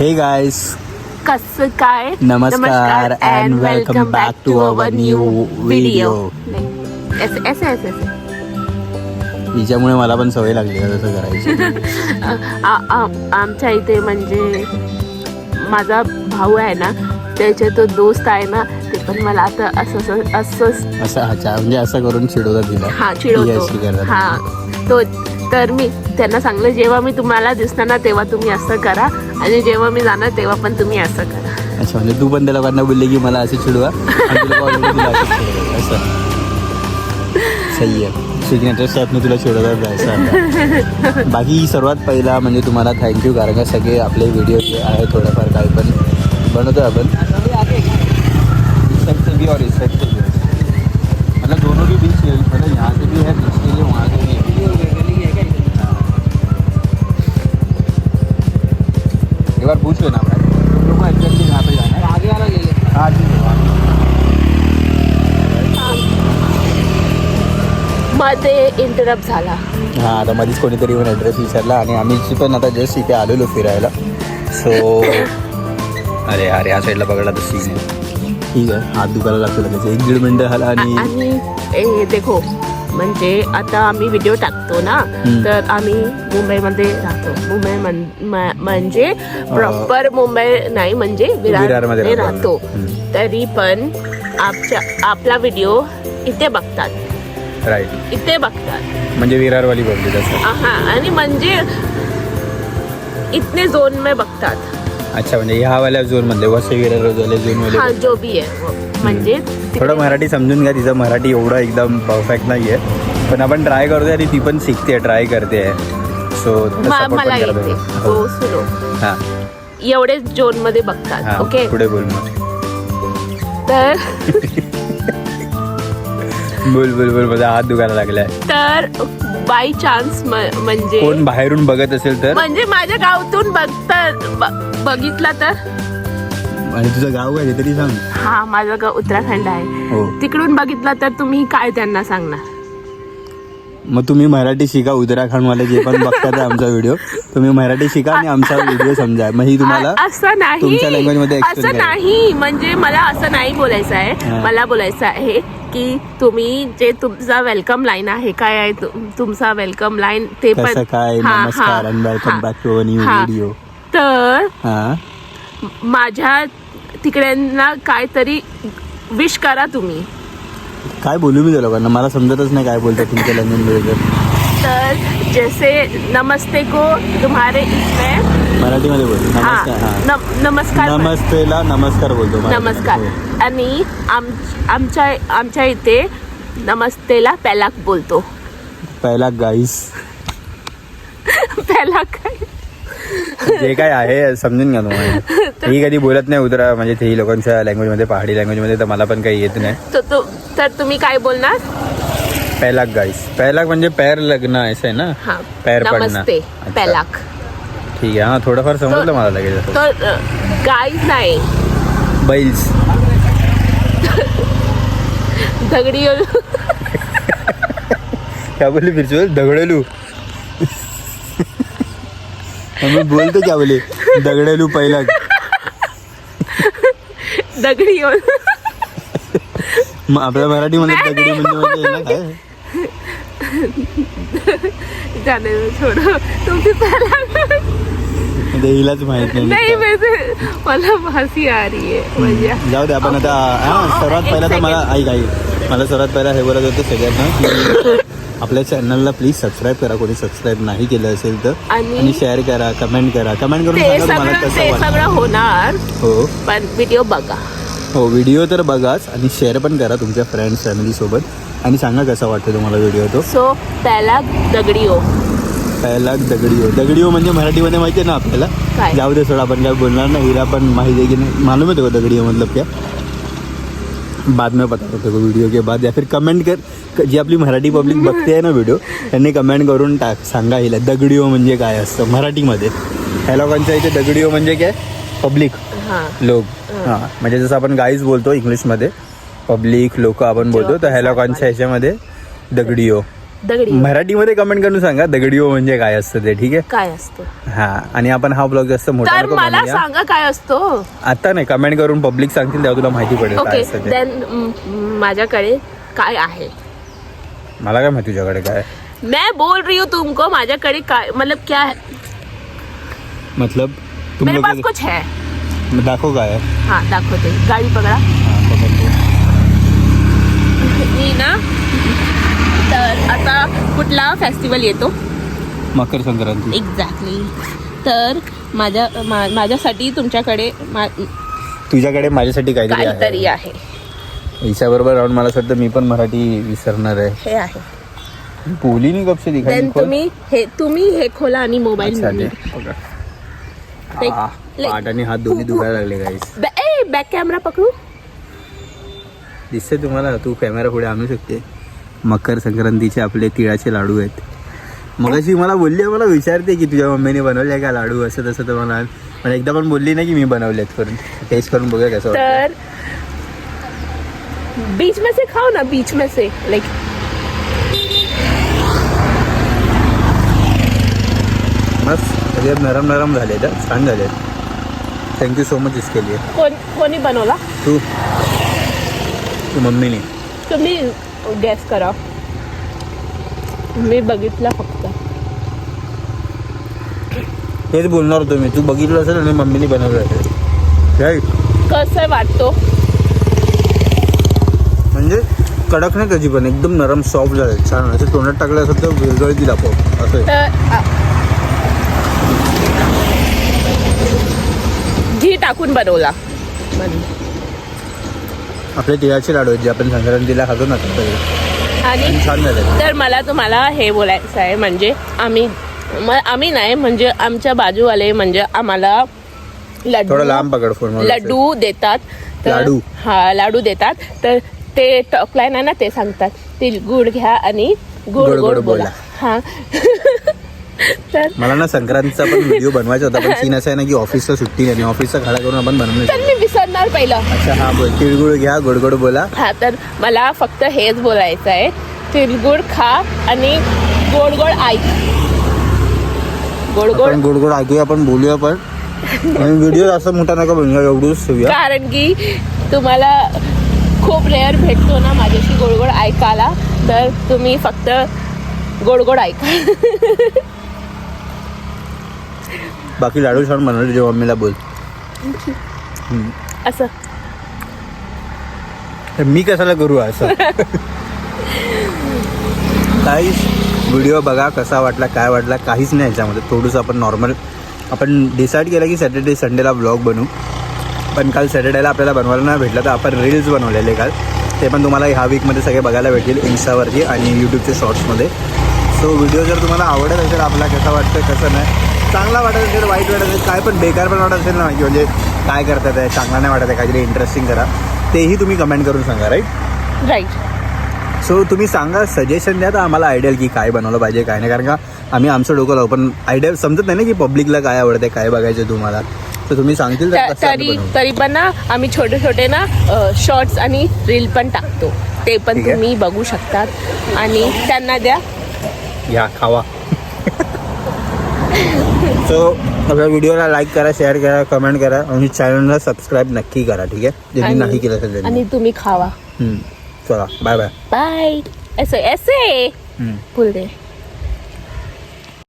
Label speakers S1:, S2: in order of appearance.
S1: Hey guys
S2: कसं काय?
S1: नमस्कार our new video.
S2: ऐसे ऐसे ऐसे ऐसे.
S1: हिच्यामुळे मला पण सवय लागली तसं करायची.
S2: आमच्या इथे म्हणजे माझा भाऊ आहे ना त्याचे तो दोस्त आहे ना ते पण मला आता असं असं असं
S1: असं अच्छा म्हणजे असं करून चिडवतात तिला.
S2: हा चिडवतो. हा. तो तर मी त्यांना सांगलं जेव्हा मी तुम्हाला दिसणार ना तेव्हा तुम्ही असं करा. आणि जेव्हा मी जाणार तेव्हा पण तुम्ही असं करा.
S1: अच्छा म्हणजे तू पण त्या लोकांना बोलले की मला असं चिडवा. आणि ती लोकं already तुला चिडवतात. असं. सही आहे. सिग्नेचर स्टॅपने तुला चिडवतात जायचं आता. बाकी सर्वात पहिला म्हणजे तुम्हाला थँक्यू कारण का सगळे आपले व्हिडिओ जे आहे थोडंफार काही पण बनवतो आपण. साइड
S2: मध्ये इंटरप्ट झाला.
S1: हां आता मध्येच कोणीतरी येऊन ॲड्रेस विचारला आणि आम्ही पण आता जस्ट इथे आलेलो फिरायला. सो अरे अरे या साईडला बघायला तर सीन आहे. ठीक आहे हात दुखायला लागतो लगेच. एक दीड मिनटं झाला आणि
S2: ए देखो म्हणजे आता आम्ही व्हिडिओ टाकतो ना. तर आम्ही मुंबईमध्ये राहतो. मुंबई म्हण- म- म्हणजे प्रॉपर मुंबई नाही म्हणजे
S1: विरारमध्ये
S2: विरारमध्ये
S1: राहतो.
S2: तरी पण आपच्या आपला व्हिडिओ इथे बघतात.
S1: राईट
S2: इथे बघतात.
S1: म्हणजे विरारवाली बघली तसं
S2: हा आणि म्हणजे इतने झोन में बघतात.
S1: अच्छा म्हणजे ह्यावाल्या झोनमधले वसई विरार वाले
S2: हा
S1: झोनवाले
S2: जो भी आहे वो. म्हणजे
S1: थोडं मराठी समजून घ्या तिचं मराठी एवढं एकदम परफेक्ट नाही आहे पण आपण ट्राय करतोय आणि ती पण शिकते ट्राय करते. सो
S2: मा- मला येते.
S1: हो
S2: हो. सुनो.
S1: हां.
S2: एवढेच झोनमध्ये बघतात
S1: हां
S2: ओके
S1: पुढे बोल मग.
S2: तर
S1: बोल बोल बोल माझा हात दुखायला लागलाय.
S2: तर बाय चान्स म्हणजे
S1: कोण बाहेरून बघत असेल तर?
S2: म्हणजे माझ्या गावातून बघतात ब- बघितला तर?
S1: आणि तुझं गाव काय तरी सांग.
S2: हा माझं गाव उत्तराखंड आहे.
S1: हो.
S2: तिकडून बघितला तर तुम्ही काय त्यांना सांगणार?
S1: मग तुम्ही मराठी शिका उत्तराखंडवाले जे पण बघतात आमचा व्हिडिओ तुम्ही मराठी शिका आणि आमचा व्हिडिओ समजा. मग ही तुम्हाला
S2: असं नाही.
S1: तुमच्या explain
S2: असं. नाही. म्हणजे मला असं नाही बोलायचं आहे. मला बोलायचं आहे की तुम्ही जे तुमचा वेलकम लाईन आहे काय आहे तुमचा वेलकम लाईन ते पण
S1: काय? नमस्कार आणि welcome. Back to new. Video
S2: तर माझ्या तिकड्यांना काहीतरी विश करा तुम्ही.
S1: काय बोलू मी त्या लोकांना? मला समजतच नाही काय बोलतात तुमच्या लँग्वेजमध्ये
S2: तर जैसे नमस्ते को तुम्हारे इसमें
S1: मराठीमध्ये बोल.
S2: हा
S1: नमस्कार हा.
S2: नम- नमस्कार
S1: नमस्तेला नमस्कार बोलतो.
S2: नमस्कार.
S1: हो.
S2: आणि आम आमच्या आमच्या इथे नमस्तेला पॅलाक बोलतो.
S1: पहिला गाईस
S2: पॅलाक काय?
S1: जे काय आहे समजून घ्या तुम्हाला ही कधी बोलत नाही उतरा म्हणजे तेही लोकांच्या लँग्वेजमध्ये पहाडी लँग्वेजमध्ये तर मला पण काही येत नाही.
S2: तो तो तर तुम्ही काय बोलणार?
S1: पैलाक गाईस पैलाक म्हणजे पैर लग्न असं आहे ना?
S2: हा.
S1: पैर पडणं.
S2: नमस्ते
S1: अच्छा.
S2: पॅलाक.
S1: ठीक आहे हा थोडंफार समजलं मला लगेच.
S2: तर गाईज नाही
S1: बैल्स
S2: दगडी
S1: क्या बोले फिर से दगड़ेलू. मी बोलतो क्या बोले दगडेलू पहिला
S2: दगडी
S1: मग आपल्या मराठीमध्ये दगडी म्हणजे म्हणजे काय?
S2: छोड़ो
S1: हिलाच माहीत नाही.
S2: म्हणजे मला फासी आ रही आहे म्हणजे.
S1: जाऊ दे आपण आता हा सर्वात पहिला तर मला. ऐक ऐक. मला सर्वात पहिला हे बोलत होतं सगळ्यांना की आपल्या चॅनलला प्लीज सबस्क्राईब करा कोणी सबस्क्राईब नाही केलं असेल तर.
S2: आणि-
S1: आणि शेअर करा कमेंट करा. कमेंट करून
S2: ते
S1: सांगा तुम्हाला
S2: सगळं
S1: कसं
S2: ते सगळं होणार.
S1: हो.
S2: पण व्हिडिओ बघा.
S1: हो व्हिडिओ तर बघाच आणि शेअर पण करा तुमच्या फ्रेंड्स फॅमिलीसोबत आणि सांगा कसा वाटतो तुम्हाला व्हिडिओ तो?
S2: सो त्याला दगडी हो
S1: पहिला दगडी हो दगडी हो म्हणजे मराठीमध्ये माहिती आहे ना आपल्याला?
S2: काय?
S1: जाऊ दे सोडा आपण काय बोलणार नाही हिला पण माहिती आहे की नाही? मालूम है तेको दगड़ी मतलब क्या? बाद में पता होते वीडियो के बाद. या फिर कमेंट कर क- जी आपली मराठी पब्लिक बघते आहे ना व्हिडिओ त्यांनी कमेंट करून टाक सांगा हिला. दगडी हो म्हणजे काय असतं मराठीमध्ये? ह्या लोकांच्या इथे दगडी हो म्हणजे काय? पब्लिक
S2: हा.
S1: लोक. हां. म्हणजे जसं आपण गाईज बोलतो इंग्लिशमध्ये पब्लिक लोक आपण बोलतो तर ह्या लोकांच्या ह्याच्यामध्ये दगडी हो
S2: दगडी
S1: मराठीमध्ये कमेंट करून सांगा दगडिओ म्हणजे काय असतं ते ठीक आहे?
S2: काय असतं?
S1: हा. आणि आपण हा ब्लॉग जास्त मोठा
S2: तर
S1: नको
S2: मला
S1: बनवूया.
S2: सांगा काय असतो?
S1: आता नाही कमेंट करून पब्लिक सांगतील तेव्हा तुला माहिती पडेल काय
S2: ओके
S1: असतं ते.
S2: देन माझ्याकडे काय आहे?
S1: मला काय माहिती तुझ्याकडे काय?
S2: मैं बोल रही हूँ तुमको माझ्याकडे काय मतलब क्या है?
S1: मतलब? तुम
S2: मेरे पास कुछ है
S1: दाखव काय आहे?
S2: हा दाखवते गाडी पकडा
S1: हा.
S2: मी ना तर आता कुठला फेस्टिवल येतो
S1: मकर संक्रांती
S2: एक्झॅक्टली तर माझ्या मा- माझ्यासाठी तुमच्याकडे मा-
S1: तुझ्याकडे माझ्यासाठी काहीतरी
S2: काहीतरी
S1: आहे
S2: आहे
S1: हिच्याबरोबर राहून मला असं वाटतं मी पण मराठी विसरणार आहे
S2: हे आहे
S1: बोली नाही कपशे दिखाई
S2: देन
S1: खोल.
S2: तुम्ही हे तुम्ही हे खोला आणि मोबाईल
S1: अच्छा,
S2: मध्ये
S1: दे. पकड. पाठ आणि हात दोन्ही दुखायला लागले गाईस
S2: बॅक कॅमेरा पकडू?
S1: दिसते तुम्हाला? तू कॅमेरा पुढे आणू शकते. मकर संक्रांतीचे आपले तिळाचे लाडू आहेत. मगाशी मला बोलली मला विचारते की तुझ्या मम्मीने बनवले का लाडू? असं तसं तर मला पण एकदा पण बोलली नाही की मी बनवलेत करून. टेस्ट करून बघूया कसं
S2: तर बीच में से खाओ ना बीच में से लाइक
S1: सगळे नरम नरम झाले तर छान झाले थँक्यू सो मच इसके लिए.
S2: कोण कोणी बनवला?
S1: तू. तू मम्मीने.
S2: तुम्ही गॅस करा. मी बघितला फक्त.
S1: तेच बोलणार होतो मी. तू बघितलं असेल आणि मम्मीने बनवलं असेल. राईट
S2: कसं वाटतो?
S1: म्हणजे कडक नाही त्याची पण एकदम नरम सॉफ्ट झाले छान. असं तोंडात टाकलं असं तर विरगळतील आपोआप. असं
S2: टाकून बनवला.
S1: आपले तिळाचे लाडू आहेत जे आपण संक्रांतीला खातो ना
S2: आणि
S1: छान झाले.
S2: तर मला तुम्हाला हे बोलायचं आहे म्हणजे आम्ही म- आम्ही नाही म्हणजे आमच्या बाजूवाले म्हणजे आम्हाला लड्डू
S1: थोडं लांब पकड फोन
S2: लड्डू देतात. तर-
S1: लाडू.
S2: हा लाडू देतात. तर ते आहे ना ते सांगतात. तिल गुड घ्या आणि गोड
S1: गोड
S2: बोला. हा.
S1: मला ना संक्रांतीचा पण व्हिडिओ बनवायचा होता पण सीन असं आहे ना की ऑफिसला सुट्टी नाही ऑफिसचा खाडा करून आपण बनवलं
S2: तर मी विसरणार पहिलं.
S1: अच्छा हा बोल. तिळगुळ घ्या गोड गोड बोला.
S2: हा तर मला फक्त हेच बोलायचं आहे. तिलगुड खा आणि गोड गोड ऐक. गोड गोड
S1: आपण गोड गोड ऐकूया आपण बोलूया पण. व्हिडिओ जास्त मोठा नका बनवूया एवढंच ठेवूया.
S2: कारण की तुम्हाला खूप रेअर भेटतो ना माझ्याशी गोड गोड ऐकायला तर तुम्ही फक्त गोड गोड ऐका.
S1: बाकी लाडू छान बनवले जेव्हा मम्मीला बोल.
S2: असं.
S1: मी कशाला करू असं? काहीच व्हिडिओ बघा कसा वाटला काय वाटला काहीच नाही याच्यामध्ये. थोडंसं आपण नॉर्मल आपण डिसाईड केलं की सॅटर्डे संडेला ब्लॉग बनवू पण काल सॅटर्डेला आपल्याला बनवायला नाही भेटलं तर आपण रील्स बनवलेले काल. ते पण तुम्हाला ह्या वीकमध्ये सगळे बघायला भेटतील इन्स्टावरती आणि यूट्यूबच्या शॉर्ट्समध्ये सो व्हिडिओ जर तुम्हाला आवडत असेल आपला कसं वाटतं कसं नाही चांगला वाटत असेल वाईट वाटत असेल काय पण बेकार पण वाटत असेल ना की म्हणजे काय करतात आहे चांगला नाही वाटत आहे काहीतरी इंटरेस्टिंग करा. तेही तुम्ही कमेंट करून सांगा राईट
S2: राईट
S1: सो तुम्ही सांगा सजेशन द्या तर आम्हाला आयडियल की काय बनवलं पाहिजे काय नाही कारण का आम्ही आमचं डोकं लावू पण आयडिया समजत नाही ना की पब्लिकला काय आवडते काय बघायचं तुम्हाला. तर तुम्ही सांगतील तर
S2: तरी पण ना आम्ही छोटे छोटे ना शॉर्ट्स आणि रील पण टाकतो. ते पण. तुम्ही बघू शकतात. आणि त्यांना द्या.
S1: या खावा. सो आपल्या व्हिडिओला लाईक करा शेअर करा कमेंट करा आणि चॅनलला सबस्क्राईब नक्की करा ठीक आहे? ज्यांनी नाही केलं असेल त्यांनी.
S2: आणि तुम्ही खावा.
S1: हम्म. चला बाय बाय
S2: बाय ऐसे ऐसे
S1: हम्म.
S2: दे.